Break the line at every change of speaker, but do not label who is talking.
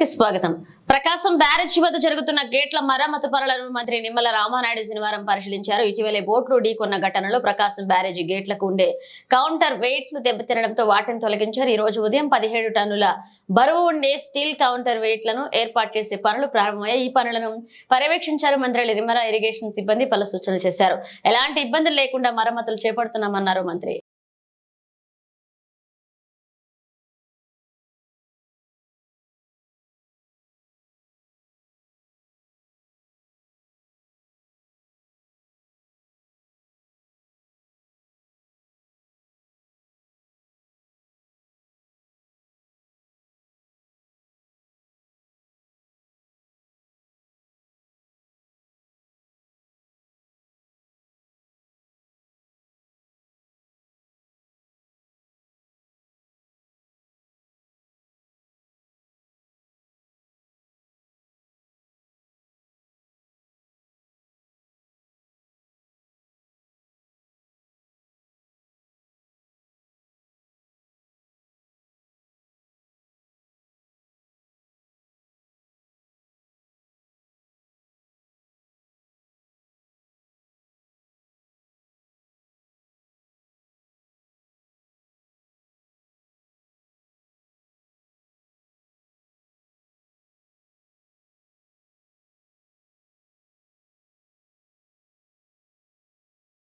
కి స్వాగతం. ప్రకాశం బ్యారేజ్ వద్ద జరుగుతున్న గేట్ల మరమ్మతు పనులను మంత్రి నిమ్మల రామానాయుడు శనివారం పరిశీలించారు. ఇటీవలే బోట్లు ఢీకొన్న ఘటనలో ప్రకాశం బ్యారేజ్ గేట్లకు ఉండే కౌంటర్ వెయిట్లు దెబ్బతినడంతో వాటిని తొలగించారు. ఈ రోజు ఉదయం పదిహేడు టన్నుల బరువు ఉండే స్టీల్ కౌంటర్ వెయిట్లను ఏర్పాటు చేసే పనులు ప్రారంభమయ్యాయి. ఈ పనులను పర్యవేక్షించారు మంత్రి నిమ్మల ఇరిగేషన్ సిబ్బంది పలు సూచనలు చేశారు. ఎలాంటి ఇబ్బందులు లేకుండా మరమ్మతులు చేపడుతున్నామన్నారు మంత్రి.